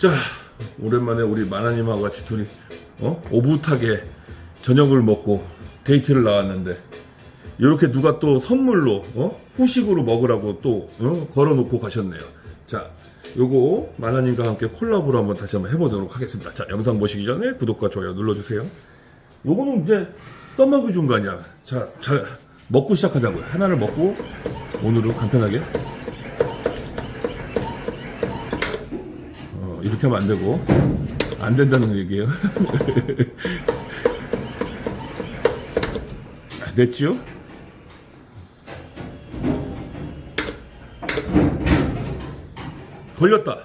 자, 오랜만에 우리 마나님하고 같이 둘이 어? 오붓하게 저녁을 먹고 데이트를 나왔는데 이렇게 누가 또 선물로 어? 후식으로 먹으라고 또 어? 걸어놓고 가셨네요. 자, 요거 마나님과 함께 콜라보로 한번 다시 한번 해보도록 하겠습니다. 자, 영상 보시기 전에 구독과 좋아요 눌러주세요. 요거는 이제 떠먹여 준거 아니야. 자, 자, 먹고 시작하자고요. 하나를 먹고 오늘은 간편하게 이렇게 하면 안 되고 안 된다는 얘기예요. 됐지요? 걸렸다.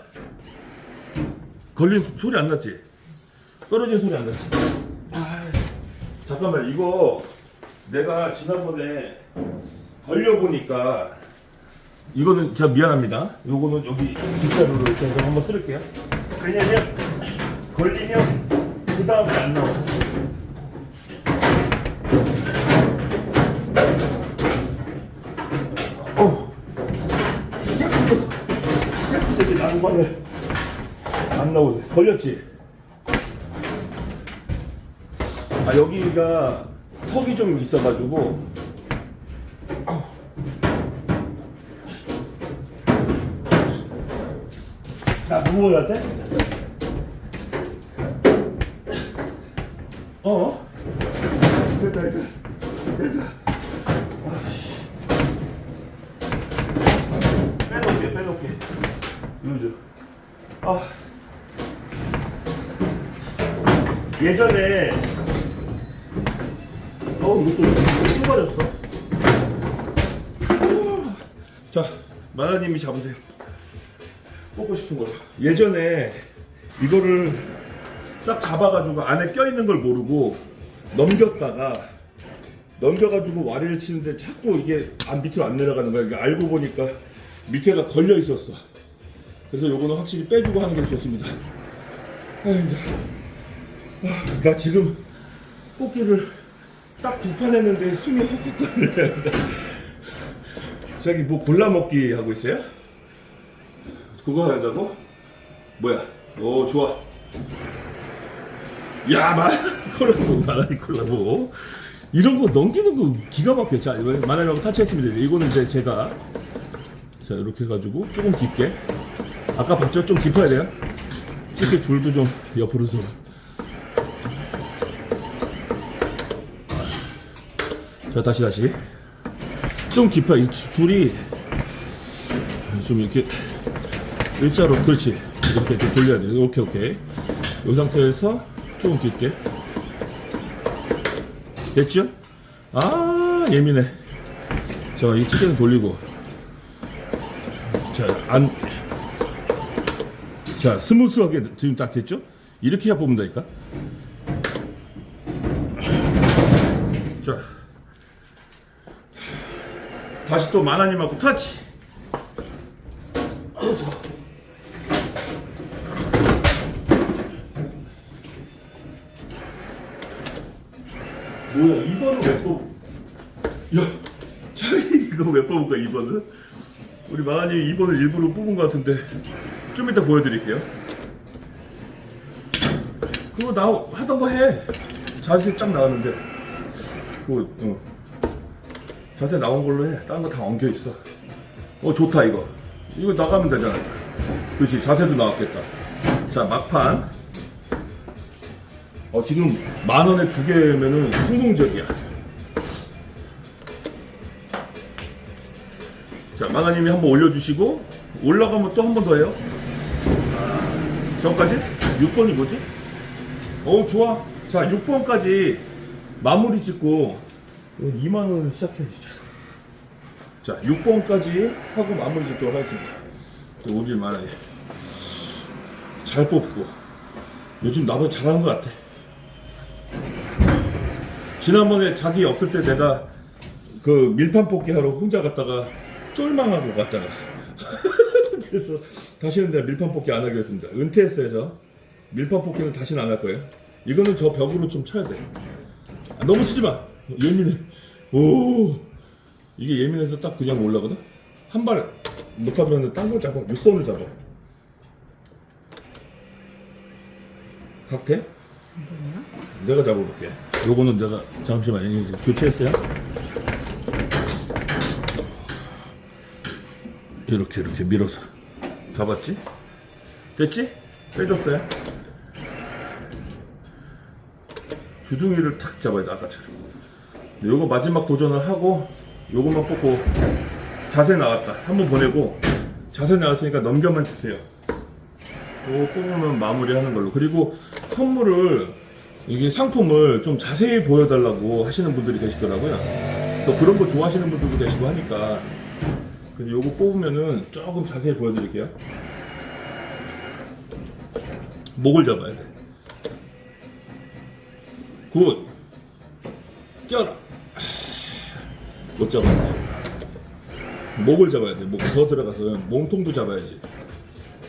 걸린 소- 소리 안 났지? 떨어진 소리 안 났지? 아, 잠깐만 이거 내가 지난번에 걸려보니까 이거는 제가 미안합니다. 요거는 여기 빗자루로 이렇게 해서 한번 쓸게요. 왜냐면 걸리면 그 다음에 안 나와. 어. 시작부터 시작부터 이렇게 낭만을 안 나오네. 걸렸지? 아 여기가 턱이 좀 있어가지고 나 누워야 돼? 어? 됐다 됐다. 됐다. 아씨. 빼놓게 빼놓게. 요즘 아. 예전에 어 이것도 또 버렸어. 자 마나님이 잡으세요 뽑고 싶은 걸로. 예전에 이거를 딱 잡아가지고 안에 껴있는 걸 모르고 넘겼다가 넘겨가지고 와리를 치는데 자꾸 이게 안 밑으로 안 내려가는 거야. 이게 알고 보니까 밑에가 걸려 있었어. 그래서 요거는 확실히 빼주고 하는 게 좋습니다. 아, 힘들어. 아, 나 지금 뽑기를 딱 두 판 했는데 숨이 걸려. 저기 뭐 골라 먹기 하고 있어요? 그거 한다고? 뭐야? 오 좋아. 야 마, 콜라보 마라이 콜라보. 이런 거 넘기는 거 기가 막혀. 자 마라이하고 타치했습니다. 이거는 이제 제가 자 이렇게 해가지고 조금 깊게. 아까 봤죠? 좀 깊어야 돼요. 집게 줄도 좀 옆으로 서. 자 다시 다시. 좀 깊어. 이 줄이 좀 이렇게 일자로 그렇지. 이렇게 좀 돌려야 돼. 오케이 오케이. 이 상태에서 조금 깊게. 됐죠? 아 예민해. 자이 치대는 돌리고. 자안. 자 스무스하게 지금 딱 됐죠? 이렇게 해야 뽑는다니까. 자. 다시 또 마나님하고 터치 뭐야 2번은 왜 뽑? 야, 자기 이거 왜 뽑은 거야 2번은? 우리 마하님이 2번을 일부러 뽑은 것 같은데 좀 이따 보여드릴게요. 그거 나 하던 거 해. 자세 쫙 나왔는데 그거 어. 자세 나온 걸로 해. 다른 거 다 엉켜 있어. 어 좋다 이거. 이거 나가면 되잖아. 그렇지 자세도 나왔겠다. 자 막판. 어, 지금 만 원에 두 개면은 성공적이야. 자, 마가님이 한번 올려주시고, 올라가면 또 한 번 더 해요. 저까지? 6번이 뭐지? 어 좋아. 자, 6번까지 마무리 짓고, 2만원 시작해야지. 자, 6번까지 하고 마무리 짓도록 하겠습니다. 또 오길 만하게. 잘 뽑고. 요즘 나보다 잘하는 것 같아. 지난번에 자기 없을 때 내가 그 밀판 뽑기 하러 혼자 갔다가 쫄망하고 갔잖아. 그래서 다시는 내가 밀판 뽑기 안 하기로 했습니다. 은퇴했어요, 저. 밀판 뽑기는 다시는 안 할 거예요. 이거는 저 벽으로 좀 쳐야 돼. 아, 너무 치지 마. 예민해. 오. 이게 예민해서 딱 그냥 올라거든? 한발 못하면 딴걸 잡아. 6번을 잡아. 각태? 내가 잡아볼게. 요거는 내가 잠시만 이제 교체했어요. 이렇게 이렇게 밀어서 잡았지? 됐지? 빼줬어요. 주둥이를 탁 잡아야 돼 아까처럼. 요거 마지막 도전을 하고 요것만 뽑고 자세 나왔다. 한번 보내고 자세 나왔으니까 넘겨만 주세요. 요거 뽑으면 마무리하는 걸로. 그리고 선물을 이게 상품을 좀 자세히 보여달라고 하시는 분들이 계시더라고요. 또 그런 거 좋아하시는 분들도 계시고 하니까 그래서 요거 뽑으면은 조금 자세히 보여드릴게요. 목을 잡아야 돼. 굿. 껴라. 못 잡았네. 목을 잡아야 돼. 목 더 들어가서 몸통도 잡아야지.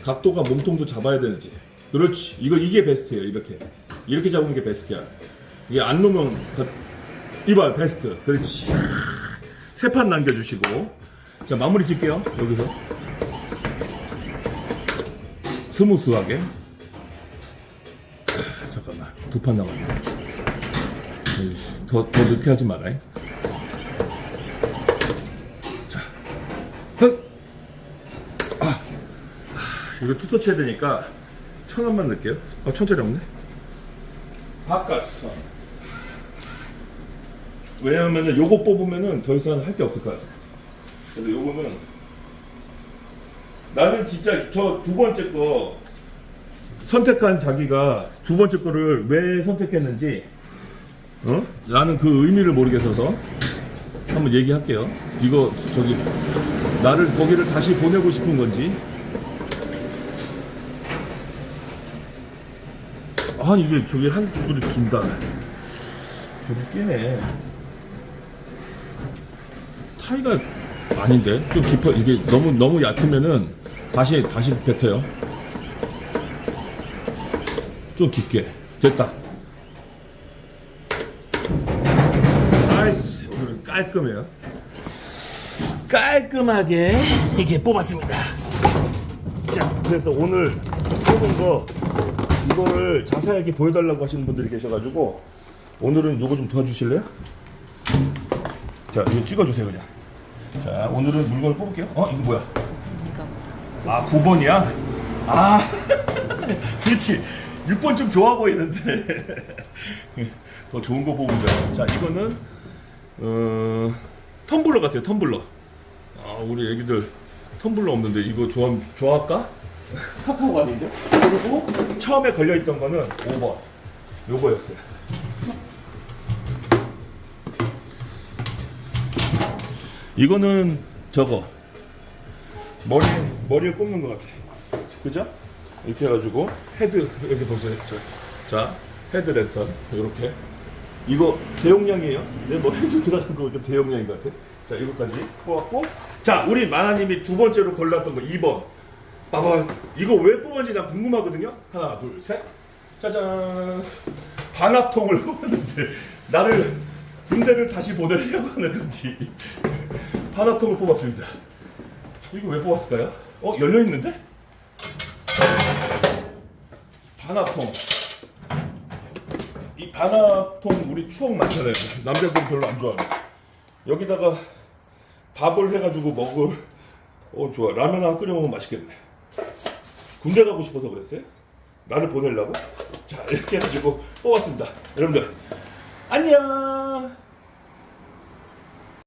각도가 몸통도 잡아야 되는지. 그렇지. 이거 이게 베스트예요. 이렇게 이렇게 잡으면 게 베스트야. 이게 안 놓으면 더... 이봐 베스트. 그렇지. 세 판 남겨주시고 자 마무리 짓게요. 여기서 스무스하게. 아, 잠깐만 두 판 남았네. 더, 더 늦게 하지 마라. 자, 흥! 아, 이거 투터치 해야 되니까 천 원만 넣을게요. 아, 천짜리 없네. 바깥선. 왜냐면은 요거 뽑으면은 더 이상 할 게 없을 거야. 그래서 요거는 나는 진짜 저 두 번째 거 선택한 자기가 두 번째 거를 왜 선택했는지 어? 나는 그 의미를 모르겠어서 한번 얘기할게요. 이거 저기 나를 거기를 다시 보내고 싶은 건지. 아 이게 저기 한 줄이 긴다. 줄이 끼네. 타이가 아닌데 좀 깊어 이게 너무 너무 얕으면은 다시 다시 뱉어요. 좀 깊게 됐다. 아이스 오늘 깔끔해요. 깔끔하게 이게 뽑았습니다. 자, 그래서 오늘 뽑은 거 이거를 자세하게 보여달라고 하시는 분들이 계셔가지고 오늘은 이거 좀 도와주실래요? 자, 이거 찍어주세요 그냥. 자, 오늘은 물건을 뽑을게요. 어, 이거 뭐야? 아, 9번이야? 아, 그렇지. 6번 좀 좋아 보이는데. 더 좋은 거 뽑으자. 자, 이거는, 어, 텀블러 같아요, 텀블러. 아, 우리 애기들 텀블러 없는데 이거 좋아, 좋아할까? 카카오가 아닌데? 그리고 처음에 걸려있던 거는 5번. 요거였어요. 이거는 저거. 머리, 머리를 꼽는 것 같아. 그죠? 이렇게 해가지고 헤드, 여기 보세요. 자, 자 헤드 랜턴. 이렇게. 이거 대용량이에요. 내뭐 헤드 들어간 거 이거 대용량인 것 같아. 자, 이거까지 뽑았고. 자, 우리 마나님이 두 번째로 골랐던 거 2번. 봐봐. 이거 왜 뽑았는지 나 궁금하거든요. 하나, 둘, 셋. 짜잔. 반합통을 뽑았는데 나를 군대를 다시 보내려고 하는 건지 반합통을 뽑았습니다. 이거 왜 뽑았을까요? 어 열려 있는데? 반합통. 이 반합통 우리 추억 많잖아요. 남자들 별로 안 좋아해요. 여기다가 밥을 해가지고 먹을. 어 좋아 라면 하나 끓여 먹으면 맛있겠네. 군대 가고 싶어서 그랬어요? 나를 보내려고? 자 이렇게 해가지고 뽑았습니다. 여러분들 안녕.